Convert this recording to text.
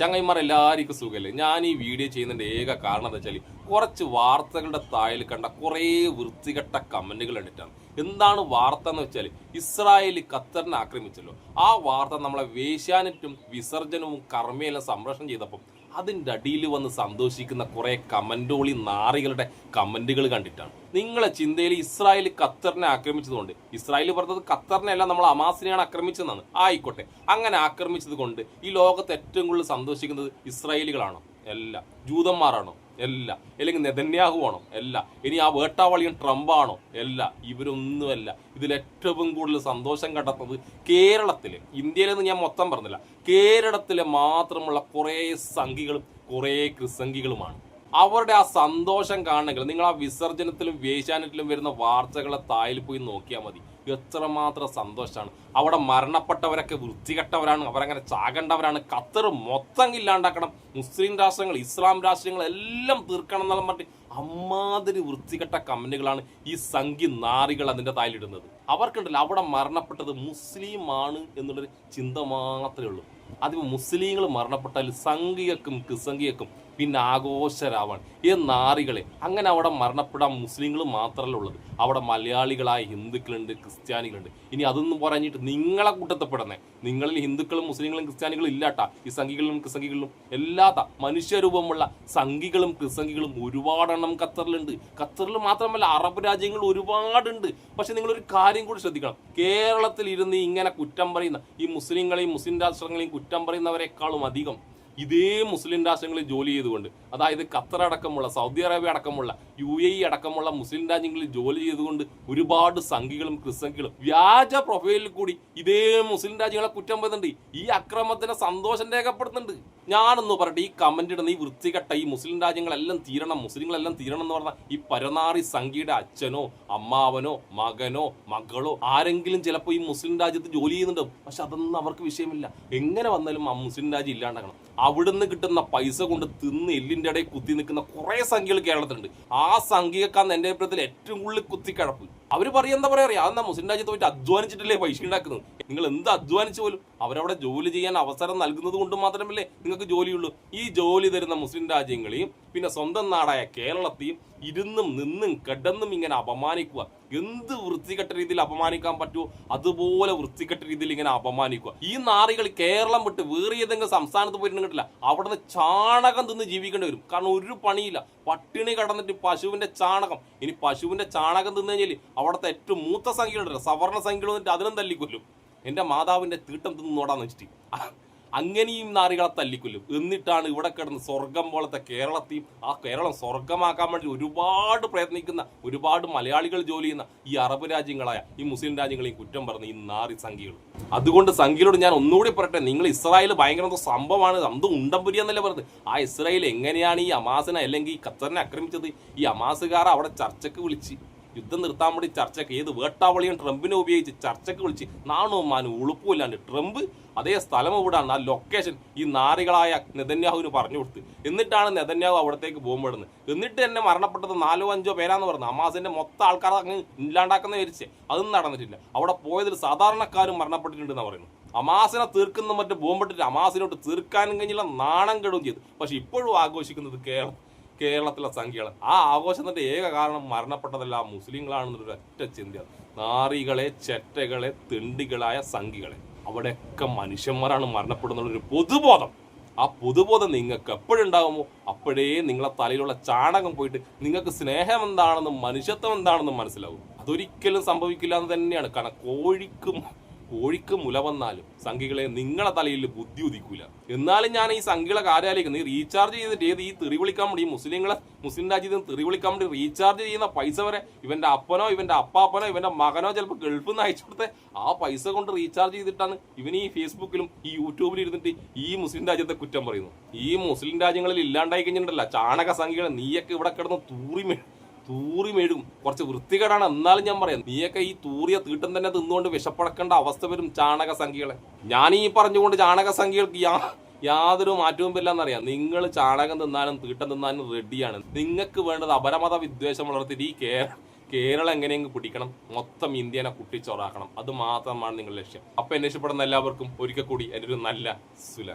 ചങ്ങൈമാർ എല്ലാവർക്കും സുഖമല്ലേ ഞാൻ ഈ വീഡിയോ ചെയ്യുന്നതിന്റെ ഏക കാരണം എന്താ വെച്ചാൽ കുറച്ച് വാർത്തകളുടെ താഴിൽ കണ്ട കുറേ വൃത്തികെട്ട കമന്റുകൾ കണ്ടിട്ടാണ്. എന്താണ് വാർത്ത എന്ന് വെച്ചാൽ ഇസ്രായേൽ ഖത്തറിനെ ആക്രമിച്ചല്ലോ. ആ വാർത്ത നമ്മളെ വേശ്യാനെറ്റും വിസർജനവും കർമ്മയെല്ലാം സംരക്ഷണം ചെയ്തപ്പം അതിന്റെ അടിയിൽ വന്ന് സന്തോഷിക്കുന്ന കുറേ കമന്റോളി നാറികളുടെ കമന്റുകൾ കണ്ടിട്ടാണ്. നിങ്ങളെ ചിന്തയിൽ ഇസ്രായേൽ ഖത്തറിനെ ആക്രമിച്ചതുകൊണ്ട് ഇസ്രായേൽ പറഞ്ഞത് ഖത്തറിനെ അല്ല നമ്മൾ അമാസിനെയാണ് ആക്രമിച്ചതെന്നാണ്. ആയിക്കോട്ടെ. അങ്ങനെ ആക്രമിച്ചത് കൊണ്ട് ഈ ലോകത്ത് ഏറ്റവും കൂടുതൽ സന്തോഷിക്കുന്നത് ഇസ്രായേലുകളാണോ? അല്ല ജൂതന്മാരാണോ? അല്ല അല്ലെങ്കിൽ നെതന്യാഹു ആണോ? അല്ല ഇനി ആ വേട്ടാവളിയും ട്രംപ് ആണോ ഇവരൊന്നുമല്ല. ഇതിൽ ഏറ്റവും കൂടുതൽ സന്തോഷം കണ്ടെത്തുന്നത് കേരളത്തിൽ. ഇന്ത്യയിലെന്ന് ഞാൻ മൊത്തം പറഞ്ഞില്ല. കേരളത്തിലെ മാത്രമുള്ള കുറേ സംഘികളും കുറേ ക്രിസംഖികളുമാണ് അവരുടെ ആ സന്തോഷം കാണണമെങ്കിൽ നിങ്ങൾ ആ വിസർജനത്തിലും വേശാനത്തിലും വരുന്ന വാർത്തകളെ തായിൽ പോയി നോക്കിയാൽ മതി. എത്രമാത്രം സന്തോഷമാണ് അവിടെ മരണപ്പെട്ടവരൊക്കെ വൃത്തികെട്ടവരാണ്. അവരങ്ങനെ ചാകേണ്ടവരാണ്. ഖത്തർ മൊത്തം ഇല്ലാണ്ടാക്കണം. മുസ്ലിം രാഷ്ട്രങ്ങൾ ഇസ്ലാം രാഷ്ട്രങ്ങൾ എല്ലാം തീർക്കണം എന്നുള്ള പറഞ്ഞിട്ട് അമ്മാതിരി വൃത്തികെട്ട കമന്റുകളാണ് ഈ സംഖ്യ നാറികൾ അതിന്റെ തായിലിടുന്നത് അവർക്കുണ്ടല്ലോ അവിടെ മരണപ്പെട്ടത് മുസ്ലിമാണ് എന്നുള്ളൊരു ചിന്ത മാത്രമേ ഉള്ളൂ. അതിപ്പോൾ മുസ്ലിങ്ങൾ മരണപ്പെട്ടാൽ സംഘികക്കും ക്രിസംഘികക്കും പിന്നെ ആഘോഷരാവൺ ഈ നാറികളെ. അങ്ങനെ അവിടെ മരണപ്പെടാൻ മുസ്ലിങ്ങൾ മാത്രമല്ല ഉള്ളത് അവിടെ മലയാളികളായ ഹിന്ദുക്കളുണ്ട് ക്രിസ്ത്യാനികളുണ്ട്. ഇനി അതൊന്നും പറഞ്ഞിട്ട് നിങ്ങളെ കൂട്ടത്തിൽപ്പെടുന്നേ. നിങ്ങളിൽ ഹിന്ദുക്കളും മുസ്ലിങ്ങളും ക്രിസ്ത്യാനികളും ഇല്ലാട്ടാ. ഈ സംഘികളിലും ക്രിസംഘികളിലും എല്ലാത്ത മനുഷ്യരൂപമുള്ള സംഘികളും ക്രിസംഘികളും ഒരുപാടെണ്ണം ഖത്തറിലുണ്ട്. ഖത്തറിൽ മാത്രമല്ല അറബ് രാജ്യങ്ങൾ ഒരുപാടുണ്ട്. പക്ഷെ നിങ്ങളൊരു കാര്യം കൂടി ശ്രദ്ധിക്കണം. കേരളത്തിൽ ഇരുന്ന് ഇങ്ങനെ കുറ്റം പറയുന്ന ഈ മുസ്ലിങ്ങളെയും മുസ്ലിം രാഷ്ട്രങ്ങളെയും കുറ്റം പറയുന്നവരെക്കാളും അധികം ഇതേ മുസ്ലിം രാഷ്ട്രങ്ങളിൽ ജോലി ചെയ്തുകൊണ്ട് അതായത് ഖത്തർ അടക്കമുള്ള സൗദി അറേബ്യ അടക്കമുള്ള യു എ ഇ അടക്കമുള്ള മുസ്ലിം രാജ്യങ്ങളിൽ ജോലി ചെയ്തുകൊണ്ട് ഒരുപാട് സംഘികളും ക്രിസ്സംഖികളും വ്യാജ പ്രൊഫൈലിൽ കൂടി ഇതേ മുസ്ലിം രാജ്യങ്ങളെ കുറ്റം വരുന്നുണ്ട് ഈ അക്രമത്തിന് സന്തോഷം രേഖപ്പെടുത്തുന്നുണ്ട്. ഞാനൊന്ന് പറഞ്ഞിട്ട് ഈ കമന്റ് ഇടുന്ന ഈ വൃത്തികെട്ട ഈ മുസ്ലിം രാജ്യങ്ങളെല്ലാം തീരണം മുസ്ലിങ്ങളെല്ലാം തീരണം എന്ന് പറഞ്ഞാൽ ഈ പരനാറി സംഘിയുടെ അച്ഛനോ അമ്മാവനോ മകനോ മകളോ ആരെങ്കിലും ചിലപ്പോൾ ഈ മുസ്ലിം രാജ്യത്ത് ജോലി ചെയ്യുന്നുണ്ടാവും. പക്ഷെ അതൊന്നും അവർക്ക് വിഷയമില്ല. എങ്ങനെ വന്നാലും ആ മുസ്ലിം രാജ്യം ഇല്ലാണ്ടാക്കണം അവിടുന്ന് കിട്ടുന്ന പൈസ കൊണ്ട് തിന്ന് എല്ലിന്റെ ഇടയിൽ കുത്തി നിൽക്കുന്ന കുറേ സംഖ്യകൾ കേരളത്തിലുണ്ട്. ആ സംഖ്യക്കാന്ന് എന്റെ അഭിപ്രായത്തിൽ ഏറ്റവും കൂടുതൽ കുത്തിക്കഴപ്പ്. അവർ പറയാ എന്താ പറയാ? അതെന്നാ മുസ്ലിം രാജ്യത്ത് പോയിട്ട് അധ്വാനിച്ചിട്ടില്ലേ പൈസ ഉണ്ടാക്കുന്നത്? നിങ്ങൾ എന്ത് അധ്വാനിച്ചു പോലും അവരവിടെ ജോലി ചെയ്യാൻ അവസരം നൽകുന്നത് കൊണ്ട് മാത്രമല്ലേ നിങ്ങൾക്ക് ജോലിയുള്ളൂ. ഈ ജോലി തരുന്ന മുസ്ലിം രാജ്യങ്ങളെയും പിന്നെ സ്വന്തം നാടായ കേരളത്തെയും ഇരുന്നും നിന്നും കിടന്നും ഇങ്ങനെ അപമാനിക്കുക. എന്ത് വൃത്തികെട്ട രീതിയിൽ അപമാനിക്കാൻ പറ്റുമോ അതുപോലെ വൃത്തികെട്ട രീതിയിൽ ഇങ്ങനെ അപമാനിക്കുക. ഈ നാറികൾ കേരളം വിട്ട് വേറെ ഏതെങ്കിലും സംസ്ഥാനത്ത് പോയിട്ടുണ്ടെങ്കില്ല അവിടെ നിന്ന് ചാണകം തിന്ന് ജീവിക്കേണ്ടി വരും. കാരണം ഒരു പണിയില്ല. പട്ടിണി കടന്നിട്ട് പശുവിന്റെ ചാണകം. ഇനി പശുവിന്റെ ചാണകം തിന്നു കഴിഞ്ഞാൽ അവിടുത്തെ ഏറ്റവും മൂത്ത സംഖ്യകളുണ്ട് സവർണ സംഖ്യകൾ വന്നിട്ട് അതിനും തല്ലിക്കൊല്ലും എന്റെ മാതാവിന്റെ തീട്ടം തിന്ന് നോടാന്ന് വെച്ചിട്ട്. അങ്ങനെയും നാറികളെ തല്ലിക്കൊല്ലും. എന്നിട്ടാണ് ഇവിടെ കിടന്ന് സ്വർഗം പോലത്തെ കേരളത്തെയും ആ കേരളം സ്വർഗമാക്കാൻ വേണ്ടി ഒരുപാട് പ്രയത്നിക്കുന്ന ഒരുപാട് മലയാളികൾ ജോലി ചെയ്യുന്ന ഈ അറബ് രാജ്യങ്ങളായ ഈ മുസ്ലിം രാജ്യങ്ങളെയും കുറ്റം പറഞ്ഞ് ഈ നാറി സംഖ്യകൾ അതുകൊണ്ട് സംഖ്യയോട് ഞാൻ ഒന്നുകൂടി പറയട്ടെ നിങ്ങൾ ഇസ്രായേൽ ഭയങ്കര സംഭവമാണ് അന്ത് ഉണ്ടംപുരി എന്നല്ലേ പറഞ്ഞത് ആ ഇസ്രായേൽ എങ്ങനെയാണ് ഈ അമാസിനെ അല്ലെങ്കിൽ ഈ ഖത്തറിനെ ആക്രമിച്ചത്? ഈ അമാസുകാർ അവിടെ ചർച്ചയ്ക്ക് വിളിച്ച് യുദ്ധം നിർത്താൻ വേണ്ടി ചർച്ചയ്ക്ക് ഏത് വേട്ടാവളിയും ട്രംപിനെ ഉപയോഗിച്ച് ചർച്ചയ്ക്ക് വിളിച്ച് നാണവും മാനും ഉളുപ്പുമില്ലാണ്ട് ട്രംപ് അതേ സ്ഥലം എവിടെയാണ് ആ ലൊക്കേഷൻ ഈ നാരികളായ നെതന്യാഹുവിന് പറഞ്ഞു കൊടുത്ത്. എന്നിട്ടാണ് നെതന്യാഹു അവിടത്തേക്ക് പോകുമ്പോഴുന്നത് എന്നിട്ട് തന്നെ മരണപ്പെട്ടത് നാലോ അഞ്ചോ പേരാന്ന് പറഞ്ഞു. അമാസിന്റെ മൊത്തം ആൾക്കാർ അങ്ങ് ഇല്ലാണ്ടാക്കുന്ന വിചാരിച്ച്. അതൊന്നും നടന്നിട്ടില്ല. അവിടെ പോയതിൽ സാധാരണക്കാരും മരണപ്പെട്ടിട്ടുണ്ടെന്ന് പറയുന്നു അമാസിനെ തീർക്കുന്ന മറ്റു ബോംബിട്ടിട്ട് അമാസിനോട്ട് തീർക്കാനും കഴിഞ്ഞില്ല നാണം കെടുകയും ചെയ്തു. പക്ഷെ ഇപ്പോഴും ആഘോഷിക്കുന്നത് കേരളം. കേരളത്തിലെ സംഖ്യകൾ ആ ആഘോഷത്തിന്റെ ഏക കാരണം മരണപ്പെട്ടതെല്ലാം മുസ്ലിങ്ങളാണെന്നൊരു ഒറ്റ ചിന്തയാണ്. നാറികളെ ചെറ്റകളെ തിണ്ടികളായ സംഖ്യകളെ. അവിടെയൊക്കെ മനുഷ്യന്മാരാണ് മരണപ്പെടുന്നുള്ളൊരു പൊതുബോധം. ആ പൊതുബോധം നിങ്ങൾക്ക് എപ്പോഴുണ്ടാകുമോ? അപ്പോഴേ നിങ്ങളെ തലയിലുള്ള ചാണകം പോയിട്ട് നിങ്ങൾക്ക് സ്നേഹം എന്താണെന്നും മനുഷ്യത്വം എന്താണെന്നും മനസ്സിലാവും. അതൊരിക്കലും സംഭവിക്കില്ല എന്ന് തന്നെയാണ്. കാരണം കോഴിക്കും കോഴിക്ക് മുല വന്നാലും സംഘികളെ നിങ്ങളെ തലയിൽ ബുദ്ധി ഉദിക്കൂല. എന്നാലും ഞാൻ ഈ സംഘികളെ കാര്യാലേക്ക് നീ റീചാർജ് ചെയ്തിട്ട് ഏത് ഈ തെറി വിളിക്കാൻ വേണ്ടി മുസ്ലിങ്ങളെ മുസ്ലിം രാജ്യത്ത് നിന്ന് തെറി വിളിക്കാൻ വേണ്ടി റീചാർജ് ചെയ്യുന്ന പൈസ വരെ ഇവന്റെ അപ്പനോ ഇവന്റെ അപ്പാപ്പനോ ഇവന്റെ മകനോ ചിലപ്പോൾ ഗൾഫിൽ നിന്ന് അയച്ചു കൊടുത്ത് ആ പൈസ കൊണ്ട് റീചാർജ് ചെയ്തിട്ടാണ് ഇവൻ ഈ ഫേസ്ബുക്കിലും ഈ യൂട്യൂബിലും ഇരുന്നിട്ട് ഈ മുസ്ലിം രാജ്യത്തെ കുറ്റം പറയുന്നു ഈ മുസ്ലിം രാജ്യങ്ങളിൽ ഇല്ലാണ്ടായി കഴിഞ്ഞിട്ടുണ്ടല്ല. ചാണക സംഖ്യകളെ നീയൊക്കെ ഇവിടെ കിടന്ന് തൂറി തൂറി മെഴുകും കുറച്ച് വൃത്തികേടാണ് എന്നാലും ഞാൻ പറയാം. നീയൊക്കെ ഈ തൂറിയ തീട്ടം തന്നെ തിന്നുകൊണ്ട് വിഷപ്പടക്കേണ്ട അവസ്ഥ വരും ചാണക സംഖ്യകളെ. ഞാൻ ഈ പറഞ്ഞുകൊണ്ട് ചാണക സംഖ്യകൾക്ക് യാ യാതൊരു മാറ്റവും ഇല്ലെന്നറിയാം നിങ്ങൾ ചാണകം തിന്നാനും തീട്ടം തിന്നാനും റെഡിയാണ് നിങ്ങൾക്ക് വേണ്ടത് അപരമത വിദ്വേഷം വളർത്തിയിട്ട് ഈ കേരള കേരളം എങ്ങനെയെങ്കിലും പിടിക്കണം. മൊത്തം ഇന്ത്യനെ കുട്ടിച്ചോറാക്കണം. അത് മാത്രമാണ് നിങ്ങളുടെ ലക്ഷ്യം. അപ്പൊ ഇഷ്ടപ്പെടുന്ന എല്ലാവർക്കും ഒരിക്കൽ കൂടി എന്റെ ഒരു നല്ല സുല